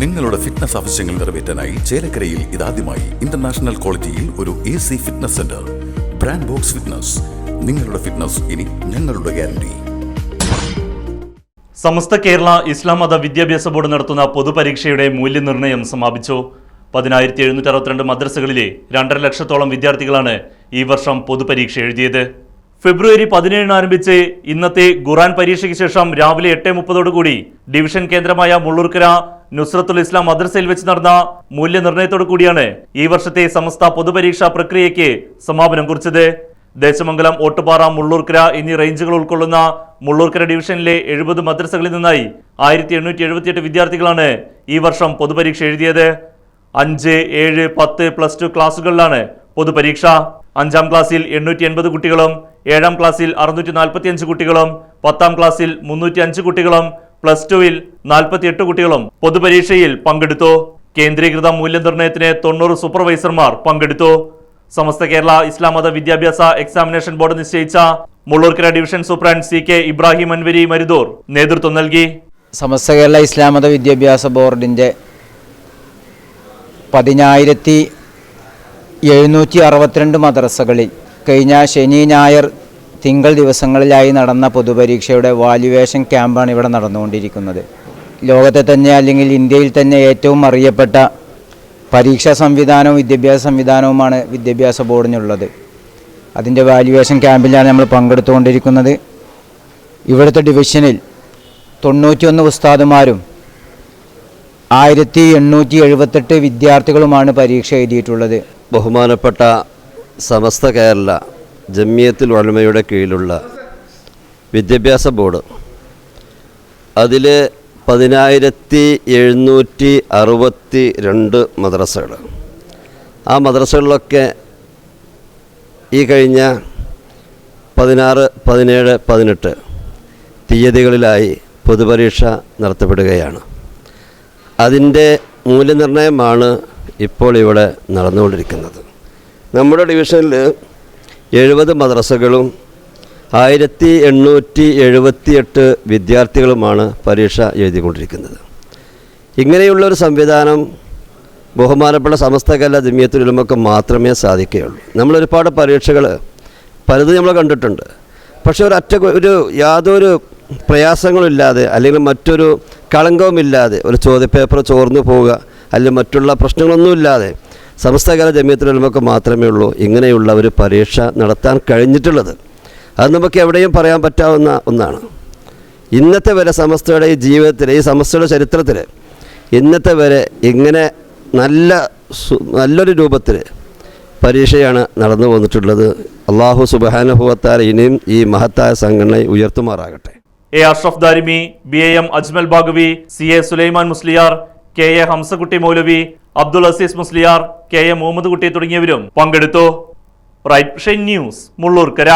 നിങ്ങളുടെ ഫിറ്റ്നസ് ആവശ്യങ്ങൾ നിറവേറ്റാനായി ചേലക്കരയിൽ ഇതാദ്യമായി ഇന്റർനാഷണൽ ക്വാളിറ്റിയിൽ ഒരു A C fitness centre brand box fitness നിങ്ങളുടെ ഫിറ്റ്നസ് ഇനി ഞങ്ങളുടെ ഗ്യാരണ്ടി സമസ്ത കേരള ഇസ്ലാം മത വിദ്യാഭ്യാസ ബോർഡ് നടത്തുന്ന പൊതുപരീക്ഷയുടെ മൂല്യനിർണയം സമാപിച്ചു. പതിനായിരത്തി എഴുന്നൂറ്റി അറുപത്തിരണ്ട് മദ്രസകളിലെ രണ്ടര ലക്ഷത്തോളം വിദ്യാർത്ഥികളാണ് ഈ വർഷം പൊതുപരീക്ഷ എഴുതിയത്. ഫെബ്രുവരി പതിനേഴിന് ആരംഭിച്ച് ഇന്നത്തെ ഖുറാൻ പരീക്ഷയ്ക്ക് ശേഷം രാവിലെ എട്ട് മുപ്പതോടുകൂടി ഡിവിഷൻ കേന്ദ്രമായ മുള്ളൂർക്കര നുസ്രത്തുൽ ഇസ്ലാം മദ്രസയിൽ വെച്ച് നടന്ന മൂല്യനിർണയത്തോടു കൂടിയാണ് ഈ വർഷത്തെ സമസ്ത പൊതുപരീക്ഷാ പ്രക്രിയയ്ക്ക് സമാപനം കുറിച്ചത്. ദേശമംഗലം ഓട്ടുപാറ മുള്ളൂർക്കര എന്നീ റേഞ്ചുകൾ ഉൾക്കൊള്ളുന്ന മുള്ളൂർക്കര ഡിവിഷനിലെ എഴുപത് മദ്രസകളിൽ നിന്നായി ആയിരത്തി എണ്ണൂറ്റി എഴുപത്തിയെട്ട് വിദ്യാർത്ഥികളാണ് ഈ വർഷം പൊതുപരീക്ഷ എഴുതിയത്. അഞ്ച് ഏഴ് പത്ത് പ്ലസ് ടു ക്ലാസുകളിലാണ് പൊതുപരീക്ഷ. അഞ്ചാം ക്ലാസ്സിൽ എണ്ണൂറ്റി എൺപത് കുട്ടികളും ഏഴാം ക്ലാസ്സിൽ അറുന്നൂറ്റി നാൽപ്പത്തി അഞ്ച് കുട്ടികളും പത്താം ക്ലാസ്സിൽ മുന്നൂറ്റി അഞ്ച് കുട്ടികളും പ്ലസ് ടുവിൽ നാൽപ്പത്തിയെട്ട് കുട്ടികളും പൊതുപരീക്ഷയിൽ പങ്കെടുത്തു. കേന്ദ്രീകൃത മൂല്യനിർണയത്തിന് തൊണ്ണൂറ് സൂപ്പർവൈസർമാർ പങ്കെടുത്തു. സമസ്ത കേരള ഇസ്ലാം മത വിദ്യാഭ്യാസ എക്സാമിനേഷൻ ബോർഡ് നിശ്ചയിച്ച Mullurkara division superintendent C K Ibrahim Anwari Marudur നേതൃത്വം നൽകി. സമസ്ത കേരള ഇസ്ലാം മത വിദ്യാഭ്യാസ ബോർഡിന്റെ പതിനായിരത്തി എഴുന്നൂറ്റി അറുപത്തിരണ്ട് മദ്രസകളിൽ കഴിഞ്ഞ ശനി ഞായർ തിങ്കൾ ദിവസങ്ങളിലായി നടന്ന പൊതുപരീക്ഷയുടെ വാല്യുവേഷൻ ക്യാമ്പാണ് ഇവിടെ നടന്നുകൊണ്ടിരിക്കുന്നത്. ലോകത്തെ തന്നെ അല്ലെങ്കിൽ ഇന്ത്യയിൽ തന്നെ ഏറ്റവും അറിയപ്പെട്ട പരീക്ഷാ സംവിധാനവും വിദ്യാഭ്യാസ സംവിധാനവുമാണ് വിദ്യാഭ്യാസ ബോർഡിനുള്ളത്. അതിന്റെ വാല്യുവേഷൻ ക്യാമ്പിലാണ് നമ്മൾ പങ്കെടുത്തുകൊണ്ടിരിക്കുന്നത്. ഇവിടുത്തെ ഡിവിഷനിൽ തൊണ്ണൂറ്റിയൊന്ന് ഉസ്താദുമാരും ആയിരത്തി എണ്ണൂറ്റി എഴുപത്തെട്ട് വിദ്യാർത്ഥികളുമാണ് പരീക്ഷ എഴുതിയിട്ടുള്ളത്. ബഹുമാനപ്പെട്ട സമസ്ത കേരള ജമിയത്തുൽ ഉലമയുടെ കീഴിലുള്ള വിദ്യാഭ്യാസ ബോർഡ്. അതിൽ പതിനായിരത്തി എഴുന്നൂറ്റി അറുപത്തി രണ്ട് മദ്രസകൾ ആ മദ്രസകളിലൊക്കെ ഈ കഴിഞ്ഞ പതിനാറ് പതിനേഴ് പതിനെട്ട് തീയതികളിലായി പൊതുപരീക്ഷ നടത്തപ്പെടുകയാണ്. അതിന്റെ മൂല്യനിർണയമാണ് ഇപ്പോൾ ഇവിടെ നടന്നുകൊണ്ടിരിക്കുന്നത്. നമ്മുടെ ഡിവിഷനിൽ എഴുപത് മദ്രസകളും ആയിരത്തി എണ്ണൂറ്റി എഴുപത്തിയെട്ട് വിദ്യാർത്ഥികളുമാണ് പരീക്ഷ എഴുതിക്കൊണ്ടിരിക്കുന്നത്. ഇങ്ങനെയുള്ളൊരു സംവിധാനം ബഹുമാനപ്പെട്ട സമസ്ത കല ജമിയത്തിലുമൊക്കെ മാത്രമേ സാധിക്കുകയുള്ളൂ. നമ്മളൊരുപാട് പരീക്ഷകൾ പലതും നമ്മൾ കണ്ടിട്ടുണ്ട്. പക്ഷേ ഒരു അറ്റ ഒരു യാതൊരു പ്രയാസങ്ങളില്ലാതെ അല്ലെങ്കിൽ മറ്റൊരു കളങ്കവുമില്ലാതെ ഒരു ചോദ്യപേപ്പർ ചോർന്നു പോവുക അല്ലെങ്കിൽ മറ്റുള്ള പ്രശ്നങ്ങളൊന്നുമില്ലാതെ സമസ്തകാല ജമിയത്തിലുമൊക്കെ മാത്രമേ ഉള്ളൂ. ഇങ്ങനെയുള്ള ഒരു പരീക്ഷ നടത്താൻ കഴിഞ്ഞിട്ടുള്ളത്. അത് നമുക്ക് എവിടെയും പറയാൻ പറ്റാവുന്ന ഒന്നാണ്. ഇന്നത്തെ വരെ സമസ്തയുടെ ഈ ജീവിതത്തിൽ ഈ സമസ്തയുടെ ചരിത്രത്തിൽ ഇന്നത്തെ വരെ ഇങ്ങനെ നല്ല നല്ലൊരു രൂപത്തിൽ പരീക്ഷയാണ് നടന്നു വന്നിട്ടുള്ളത്. അള്ളാഹു സുബാനുഭവത്താൽ ഇനിയും ഈ മഹത്തായ സംഘടനയെ ഉയർത്തുമാറാകട്ടെ. A Ashraf Darimi B A M Ajmal Baqavi C A Sulaiman Musliyar K A Hamzakutty Maulavi Abdul Azeez Musliyar K A Muhammad Kutty തുടങ്ങിയവരും പങ്കെടുത്തു. Right news Mullurkara.